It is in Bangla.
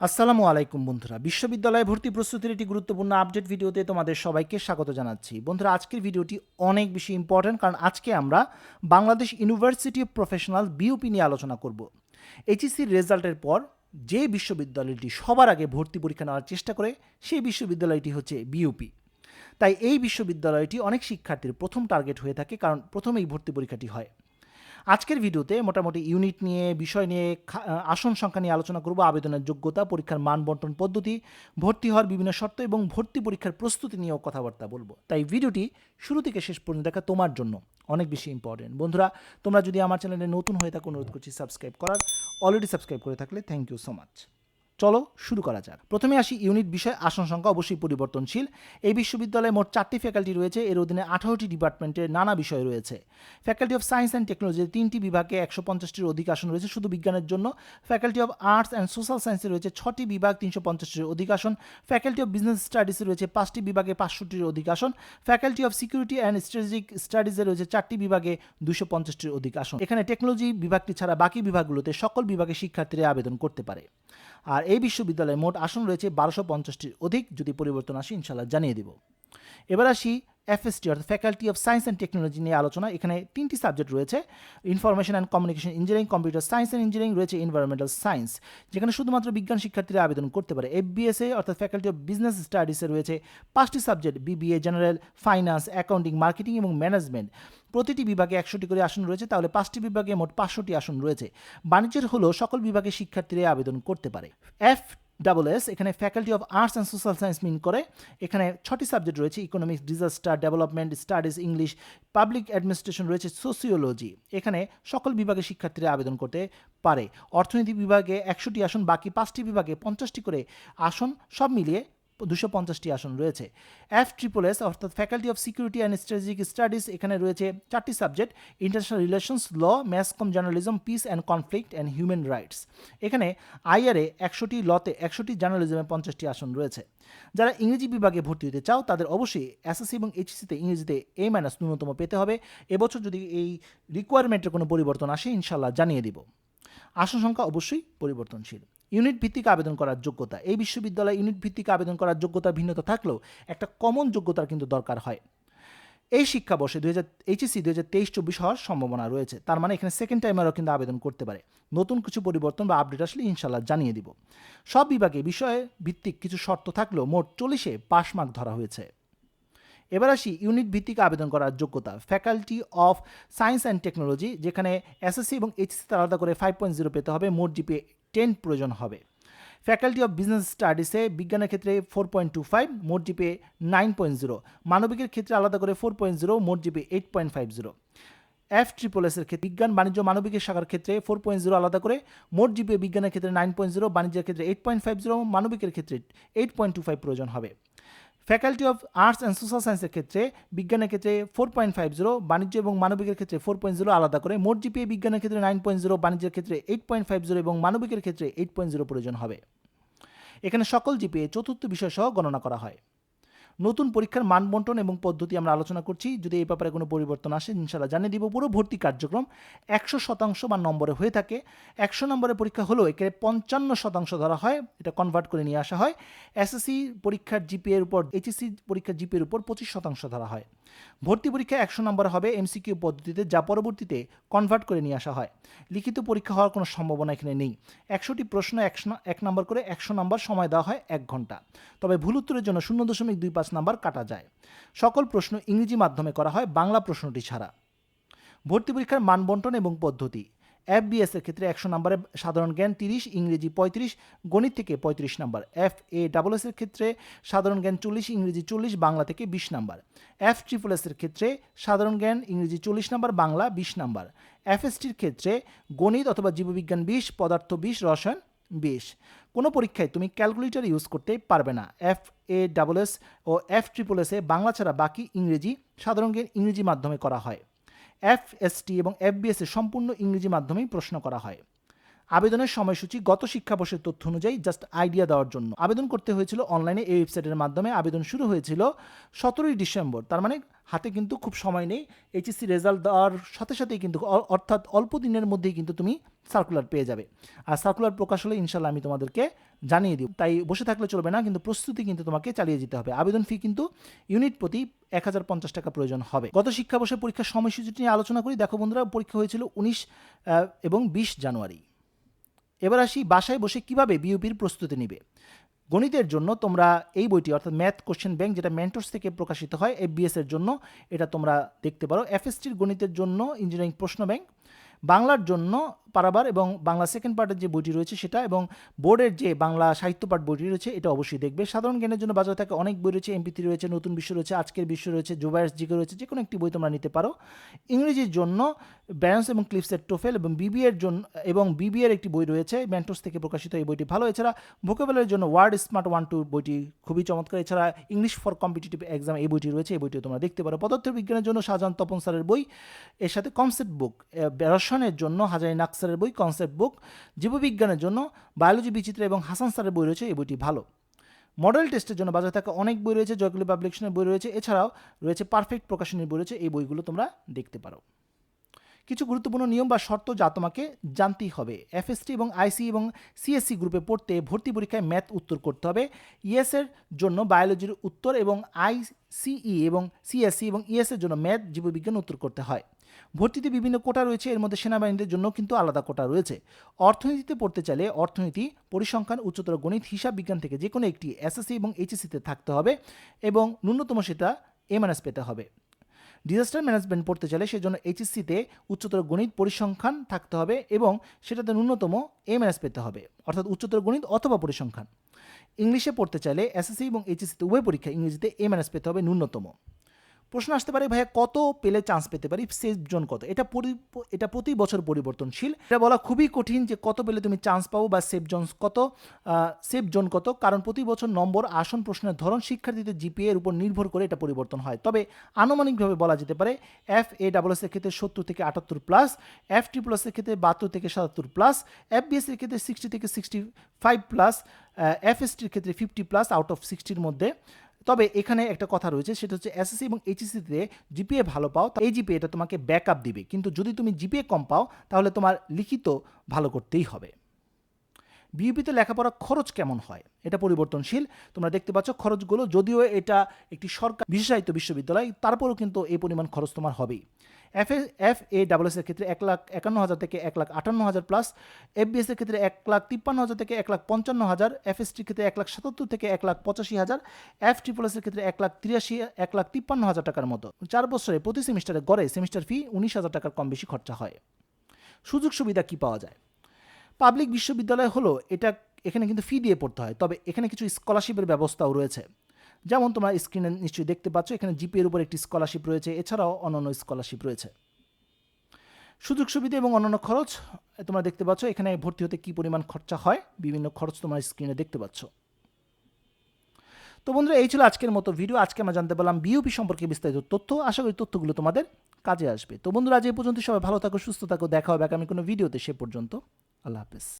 আসসালামু আলাইকুম বন্ধুরা। বিশ্ববিদ্যালয়ে ভর্তি প্রস্তুতির একটি গুরুত্বপূর্ণ আপডেট ভিডিওতে তোমাদের সবাইকে স্বাগত জানাচ্ছি। বন্ধুরা, আজকের ভিডিওটি অনেক বেশি ইম্পর্ট্যান্ট কারণ আজকে আমরা Bangladesh university of professional BUP নিয়ে আলোচনা করব। এইচএসসির রেজাল্টের পর যে বিশ্ববিদ্যালয়টি সবার আগে ভর্তি পরীক্ষা নেওয়ার চেষ্টা করে, সেই বিশ্ববিদ্যালয়টি হচ্ছে বিউপি তাই এই বিশ্ববিদ্যালয়টি অনেক শিক্ষার্থীর প্রথম টার্গেট হয়ে থাকে কারণ প্রথমেই ভর্তি পরীক্ষাটি হয়। আজকের ভিডিওতে মোটামুটি ইউনিট নিয়ে, বিষয় নিয়ে আসন সংখ্যা নিয়ে আলোচনা করব, আবেদনের যোগ্যতা, পরীক্ষার মান বন্টন পদ্ধতি, ভর্তি হওয়ার বিভিন্ন শর্ত এবং ভর্তি পরীক্ষার প্রস্তুতি নিয়েও কথাবার্তা বলব। তাই ভিডিওটি শুরু থেকে শেষ পর্যন্ত দেখা তোমার জন্য অনেক বেশি ইম্পর্টেন্ট বন্ধুরা, তোমরা যদি আমার চ্যানেলে নতুন হয়ে থাকো, অনুরোধ করছি সাবস্ক্রাইব করার। অলরেডি সাবস্ক্রাইব করে থাকলে থ্যাংক ইউ সো মাচ চলো শুরু করা যাক। প্রথমে আসি ইউনিট বিষয়। আসন সংখ্যা অবশ্যই পরিবর্তনশীল। এই বিশ্ববিদ্যালয়ে মোট চারটি ফ্যাকাল্টি রয়েছে। এর অধীনে আঠারোটি ডিপার্টমেন্টের নানা বিষয় রয়েছে। Faculty of science and technology তিনটি বিভাগে একশো পঞ্চাশটির অধিক আসন রয়েছে শুধু বিজ্ঞানের জন্য। Faculty of arts and social সায়েন্সে রয়েছে ছটি বিভাগ, তিনশো পঞ্চাশটির অধিক আসন। ফ্যাকাল্টি অফ বিজনেস স্টাডিজে রয়েছে পাঁচটি বিভাগে পাঁচশোটির অধিক আসন। Faculty of security and strategic স্টাডিজে রয়েছে চারটি বিভাগে দুশো পঞ্চাশটির অধিক আসন। এখানে টেকনোলজি বিভাগটি ছাড়া বাকি বিভাগগুলোতে সকল বিভাগে শিক্ষার্থীরা আবেদন করতে পারে। আর এই বিশ্ববিদ্যালয়ে মোট আসন রয়েছে বারোশো পঞ্চাশটির অধিক, যদি পরিবর্তন আসে ইনশাল্লাহ জানিয়ে দিব। এবার আসি এফএসটি অর্থাৎ faculty of science and technology নিয়ে আলোচনা। এখানে তিনটি সাবজেক্ট রয়েছে। Information and communication engineering computer science and engineering রয়েছে এনভায়রনমেন্টাল সায়েন্স যেখানে শুধুমাত্র বিজ্ঞান শিক্ষার্থীরা আবেদন করতে পারে। এফবিএসএ অর্থাৎ ফ্যাকাল্টি অফ বিজনেস স্টাডিসে রয়েছে পাঁচটি subject BBA general finance accounting marketing এবং ম্যানেজমেন্ট প্রতিটি বিভাগে একশোটি করে আসন রয়েছে, তাহলে পাঁচটি বিভাগে মোট পাঁচশোটি আসন রয়েছে। বাণিজ্যের হলো সকল বিভাগে শিক্ষার্থীরা আবেদন করতে পারে। এফ ডাবল এস এখানে faculty of arts and social science mean করে। এখানে ছটি সাবজেক্ট রয়েছে economics disaster development studies English public administration রয়েছে সোসিওলজি এখানে সকল বিভাগে শিক্ষার্থীরা আবেদন করতে পারে। অর্থনীতি বিভাগে একশোটি আসন, বাকি পাঁচটি বিভাগে পঞ্চাশটি করে আসন, সব মিলিয়ে দুশো পঞ্চাশটি আসন রয়েছে। এফ ট্রিপল এস অর্থাৎ faculty of security and strategic studies এখানে রয়েছে চারটি subject international relations law mass com journalism peace and conflict and human rights এখানে আইআরএ একশোটি লতে একশোটি জার্নালিজমে পঞ্চাশটি আসন রয়েছে। যারা ইংরেজি বিভাগে ভর্তি হতে চাও, তাদের অবশ্যই এসএসসি এবং এইচএসসিতে ইংরেজিতে এ মাইনাস ন্যূনতম পেতে হবে। এবছর যদি এই রিকোয়ারমেন্টের কোনো পরিবর্তন আসে ইনশাল্লাহ জানিয়ে দিব। আসন সংখ্যা অবশ্যই পরিবর্তনশীল। ইউনিট ভিত্তিক আবেদন করার যোগ্যতা। এই বিশ্ববিদ্যালয়ে ইউনিট ভিত্তিক আবেদন করার যোগ্যতা ভিন্নতা থাকলেও একটা কমন যোগ্যতার কিন্তু দরকার হয়। এই শিক্ষাবর্ষে দুই হাজার, এইচএসসি দুই হাজার তেইশ চব্বিশ হওয়ার সম্ভাবনা রয়েছে। তার মানে এখানে সেকেন্ড টাইমারও কিন্তু আবেদন করতে পারে। নতুন কিছু পরিবর্তন বা আপডেট আসলে ইনশাল্লাহ জানিয়ে দিব। সব বিভাগে বিষয় ভিত্তিক কিছু শর্ত থাকলেও মোট চল্লিশে পাশ মার্ক ধরা হয়েছে। এবার আসি ইউনিট ভিত্তিক আবেদন করার যোগ্যতা faculty of science and technology যেখানে এসএসসি এবং এইচএসসি আলাদা করে ফাইভ পয়েন্ট জিরো পেতে হবে। মোট জিপি টেন প্রয়োজন হবে। ফ্যাকাল্টি অফ বিজনেস স্টাডিসে বিজ্ঞানের ক্ষেত্রে ফোর পয়েন্ট টু ফাইভ মোট জিপে নাইন পয়েন্ট জিরো মানবিকের ক্ষেত্রে আলাদা করে ফোর পয়েন্ট জিরো মোট GPA eight point five zero F triple এসের ক্ষেত্রে বিজ্ঞান, বাণিজ্য, মানবিকের শাখার ক্ষেত্রে ফোর পয়েন্ট জিরো আলাদা করে, মোট জিপে বিজ্ঞানের ক্ষেত্রে নাইন পয়েন্ট জিরো বাণিজ্যের ক্ষেত্রে এইট পয়েন্ট ফাইভ জিরো মানবিকের ক্ষেত্রে এইট পয়েন্ট টু ফাইভ প্রয়োজন হবে। Faculty of arts and social সায়েন্সের ক্ষেত্রে, বিজ্ঞানের ক্ষেত্রে ফোর পয়েন্ট ফাইভ জিরো বাণিজ্য এবং মানবিকের ক্ষেত্রে ফোর পয়েন্ট জিরো আলাদা করে। মোট জিপিএ বিজ্ঞানের ক্ষেত্রে নাইন পয়েন্ট জিরো বাণিজ্যের ক্ষেত্রে এইট পয়েন্ট ফাইভ জিরো এবং মানবিকের ক্ষেত্রে এইট পয়েন্ট জিরো প্রয়োজন হবে। এখানে সকল জিপিএ চতুর্থ বিষয় সহ গণনা করা হয়। নতুন পরীক্ষার মান বন্টন এবং পদ্ধতি আমরা আলোচনা করছি। যদি এই ব্যাপারে কোনো পরিবর্তন আসে ইনশাল্লাহ জানিয়ে দিব। পুরো ভর্তি কার্যক্রম একশো শতাংশ বা নম্বরে হয়ে থাকে। একশো নম্বরের পরীক্ষা হলেও একে পঞ্চান্ন শতাংশ ধরা হয়। এটা কনভার্ট করে নিয়ে আসা হয়। এসএসসি পরীক্ষার জিপিএর উপর এইচএসসি পরীক্ষার জিপিএর উপর পঁচিশ শতাংশ ধরা হয়। ভর্তি পরীক্ষা একশো নম্বর হবে এমসিকিউ পদ্ধতিতে, যা পরবর্তীতে কনভার্ট করে নিয়ে আসা হয়। লিখিত পরীক্ষা হওয়ার কোনো সম্ভাবনা এখানে নেই। একশোটি প্রশ্ন একশো এক নম্বর করে একশো নম্বর সময় দেওয়া হয় এক ঘণ্টা। তবে ভুল উত্তরের জন্য শূন্য দশমিক দুই পাঁচ নম্বর কাটা যায়। সকল প্রশ্ন ইংরেজি মাধ্যমে করা হয়, বাংলা প্রশ্নটি ছাড়া। ভর্তি পরীক্ষার মান বন্টন এবং পদ্ধতি। এফবিএস এর ক্ষেত্রে একশো নম্বরে সাধারণ জ্ঞান তিরিশ, ইংরেজি পঁয়ত্রিশ, গণিত থেকে পঁয়ত্রিশ নম্বর। এফ এ ডাবল এস এর ক্ষেত্রে সাধারণ জ্ঞান চল্লিশ, ইংরেজি চল্লিশ, বাংলা থেকে বিশ নম্বর। এফ ট্রিপল এস এর ক্ষেত্রে সাধারণ জ্ঞান, ইংরেজি চল্লিশ নম্বর, বাংলা বিশ নম্বর। এফএসটির ক্ষেত্রে গণিত অথবা জীববিজ্ঞান বিশ, পদার্থ বিশ, রসায়ন বিশ। কোনো পরীক্ষায় তুমি ক্যালকুলেটর ইউজ করতে পারবে না। এফ এ ডাবল এস ও এফ ট্রিপল এসে বাংলা ছাড়া বাকি ইংরেজি, সাধারণ জ্ঞান ইংরেজি মাধ্যমে করা হয়। এফএসটি এবং এফবিএস এ সম্পূর্ণ ইংরেজি মাধ্যমেই প্রশ্ন করা হয়। আবেদনের সময়সূচি গত শিক্ষাবর্ষের তথ্য অনুযায়ী জাস্ট আইডিয়া দেওয়ার জন্য। আবেদন করতে হয়েছিল অনলাইনে এই ওয়েবসাইটের মাধ্যমে। আবেদন শুরু হয়েছিল সতেরোই ডিসেম্বর। তার মানে হাতে কিন্তু খুব সময় নেই। এইচএসসি রেজাল্ট দেওয়ার সাথে সাথেই কিন্তু অর্থাৎ অল্প দিনের মধ্যেই কিন্তু তুমি সার্কুলার পেয়ে যাবে। আর সার্কুলার প্রকাশ হলে ইনশাল্লাহ আমি তোমাদেরকে জানিয়ে দিই তাই বসে থাকলে চলবে না, কিন্তু প্রস্তুতি কিন্তু তোমাকে চালিয়ে যেতে হবে। আবেদন ফি কিন্তু ইউনিট প্রতি এক হাজার পঞ্চাশ টাকা প্রয়োজন হবে। গত শিক্ষাবর্ষের পরীক্ষার সময়সূচিটি নিয়ে আলোচনা করি। দেখো বন্ধুরা, পরীক্ষা হয়েছিল উনিশ এবং বিশ জানুয়ারি। এবার আসি বাসায় বসে কীভাবে বিউপির প্রস্তুতি নিবে? গণিতের জন্য তোমরা এই বইটি, অর্থাৎ ম্যাথ কোশ্চেন ব্যাংক যেটা মেন্টর্স থেকে প্রকাশিত হয় এফবিএস এর জন্য, এটা তোমরা দেখতে পারো। এফএসটির গণিতের জন্য ইঞ্জিনিয়ারিং প্রশ্ন ব্যাংক বাংলার জন্য পারাবার এবং বাংলা সেকেন্ড পার্টের যে বইটি রয়েছে সেটা এবং বোর্ডের যে বাংলা সাহিত্য পাঠ বইটি রয়েছে, এটা অবশ্যই দেখবে। সাধারণ জ্ঞানের জন্য বাজারে থাকে অনেক বই রয়েছে এমপিতি রয়েছে, নতুন বিশ্ব রয়েছে, আজকের বিশ্ব রয়েছে জুবায়ার্স জিকে রয়েছে যে কোনো একটি বই তোমরা নিতে পারো। ইংরেজির জন্য ব্যালেন্স এবং ক্লিপসের টোফেল এবং বিবিএর জন্য এবং বিবিএর একটি বই রয়েছে, ম্যান্টোস থেকে প্রকাশিত এই বইটি ভালো। এছাড়া ভোকেবলের জন্য ওয়ার্ড স্মার্ট ওয়ান টু বইটি খুবই চমৎকার। এছাড়া ইংলিশ ফর কম্পিটিটিভ এক্সাম এই বইটি রয়েছে, এই বইটিও তোমরা দেখতে পারো। পদার্থ বিজ্ঞানের জন্য শাহজাহান তপন স্যারের বই, এর সাথে কনসেপ্ট বুক রসায়নের জন্য হাজারি নাকসারের বই কনসেপ্ট বুক জীববিজ্ঞানের জন্য বায়োলজি বিচিত্র এবং হাসান স্যারের বই রয়েছে, এই বইটি ভালো। মডেল টেস্টের জন্য বাজারে থাকা অনেক বই রয়েছে জয়গুলি পাবলিকেশনের বই রয়েছে, এছাড়াও রয়েছে পারফেক্ট প্রকাশনের বই রয়েছে, এই বইগুলো তোমরা দেখতে পারো। কিছু গুরুত্বপূর্ণ নিয়ম বা শর্ত যা তোমাকে জানতেই হবে। এফএসটি এবং আইসি এবং সিএসসি গ্রুপে পড়তে ভর্তি পরীক্ষায় ম্যাথ উত্তর করতে হবে। ইএস এর জন্য বায়োলজির উত্তর এবং আইসিই এবং সিএসসি এবং ইএস এর জন্য ম্যাথ জীববিজ্ঞান উত্তর করতে হয়। ভর্তিতে বিভিন্ন কোটা রয়েছে, এর মধ্যে সেনাবাহিনীদের জন্য কিন্তু আলাদা কোটা রয়েছে। অর্থনীতিতে পড়তে চাইলে অর্থনীতি, পরিসংখ্যান, উচ্চতর গণিত, হিসাব বিজ্ঞান থেকে যে কোনো একটি এসএসসি এবং এইচএসসিতে থাকতে হবে এবং ন্যূনতম সেটা এমএনএস পেতে হবে। ডিজাস্টার ম্যানেজমেন্ট পড়তে চাইলে সেজন্য এইচএসসিতে উচ্চতর গণিত, পরিসংখ্যান থাকতে হবে এবং সেটাতে ন্যূনতম এমএনএস পেতে হবে, অর্থাৎ উচ্চতর গণিত অথবা পরিসংখ্যান। ইংলিশে পড়তে চাইলে এসএসসি এবং এইচএসসিতে উভয় পরীক্ষা ইংরেজিতে এমএনএস পেতে হবে ন্যূনতম। প্রশ্ন আসতে পারে, ভাইয়া, কত পেলে চান্স পেতে পারি? সেফ জোন কত? এটা এটা প্রতি বছর পরিবর্তনশীল। এটা বলা খুবই কঠিন যে কত পেলে তুমি চান্স পাবো বা সেফ জোন কত সেফ জোন কত, কারণ প্রতি বছর নম্বর, আসন প্রশ্নের ধরন শিক্ষার্থীদের জিপিএ এর উপর নির্ভর করে এটা পরিবর্তন হয়। তবে আনুমানিকভাবে বলা যেতে পারে এফ এ ডাবল এর ক্ষেত্রে সত্তর থেকে আটাত্তর প্লাস এফ ট্রিপল এর ক্ষেত্রে বাহাত্তর থেকে সাতাত্তর প্লাস এফ বিএস এর ক্ষেত্রে সিক্সটি থেকে sixty five plus F S টির ক্ষেত্রে ফিফটি প্লাস আউট অফ সিক্সটির মধ্যে। তবে এখানে একটা কথা রয়েছে, সেটা হচ্ছে এসএসসি এবং এইচএসসিতে জিপিএ ভালো পাও এই জিপিএ এটা তোমাকে ব্যাকআপ দিবে। কিন্তু যদি তুমি জিপিএ কম পাও, তাহলে তোমার লিখিত ভালো করতেই হবে। বিউপিতে লেখাপড়া খরচ কেমন হয়? এটা পরিবর্তনশীল। তোমরা দেখতে পাচ্ছ খরচগুলো, যদিও এটা একটি সরকার বিশেষায়িত বিশ্ববিদ্যালয়, তারপরেও কিন্তু এই পরিমাণ খরচ তোমার হবেই। এফ এফ এ ডাবলএস এর ক্ষেত্রে এক লাখ একান্ন হাজার থেকে এক লাখ আটান্ন হাজার প্লাস এফবিএস এর ক্ষেত্রে এক লাখ তিপ্পান্ন হাজার থেকে এক লাখ পঞ্চান্ন হাজার এফএসটির ক্ষেত্রে এক লাখ সাতাত্তর থেকে এক লাখ পঁচাশি হাজার এফ ট্রিপল এর ক্ষেত্রে এক লাখ তিরাশি, এক লাখ তিপ্পান্ন হাজার টাকার মতো। চার বছরে প্রতি সেমিস্টারে গড়ে সেমিস্টার ফি উনিশ হাজার টাকার কম বেশি খরচা হয়। সুযোগ সুবিধা কি পাওয়া যায়? পাবলিক বিশ্ববিদ্যালয় হলো, এটা এখানে কিন্তু ফি দিয়ে পড়তে হয়। তবে এখানে কিছু স্কলারশিপের ব্যবস্থাও রয়েছে। যেমন তোমরা স্ক্রিনে নিশ্চয়ই দেখতে পাচ্ছ, এখানে জিপিএর উপর একটি স্কলারশিপ রয়েছে, এছাড়াও অন্যান্য স্কলারশিপ রয়েছে। সুযোগ সুবিধা এবং অন্যান্য খরচ, তোমরা দেখতে পাচ্ছ, এখানে ভর্তি হতে কি পরিমাণ খরচা হয়, বিভিন্ন খরচ তোমরা স্ক্রিনে দেখতে পাচ্ছ। তো বন্ধুরা, এই ছিল আজকের মতো ভিডিও আজকে আমরা জানতে পারলাম বিউপি সম্পর্কে বিস্তারিত তথ্য। আশা করি তথ্যগুলো তোমাদের কাজে আসবে। তো বন্ধুরা, আজ এই পর্যন্ত সবাই ভালো থাকো, সুস্থ থাকো, দেখা হবে আগামী কোনো ভিডিওতে সে পর্যন্ত। আল্লাহ হাফেজ।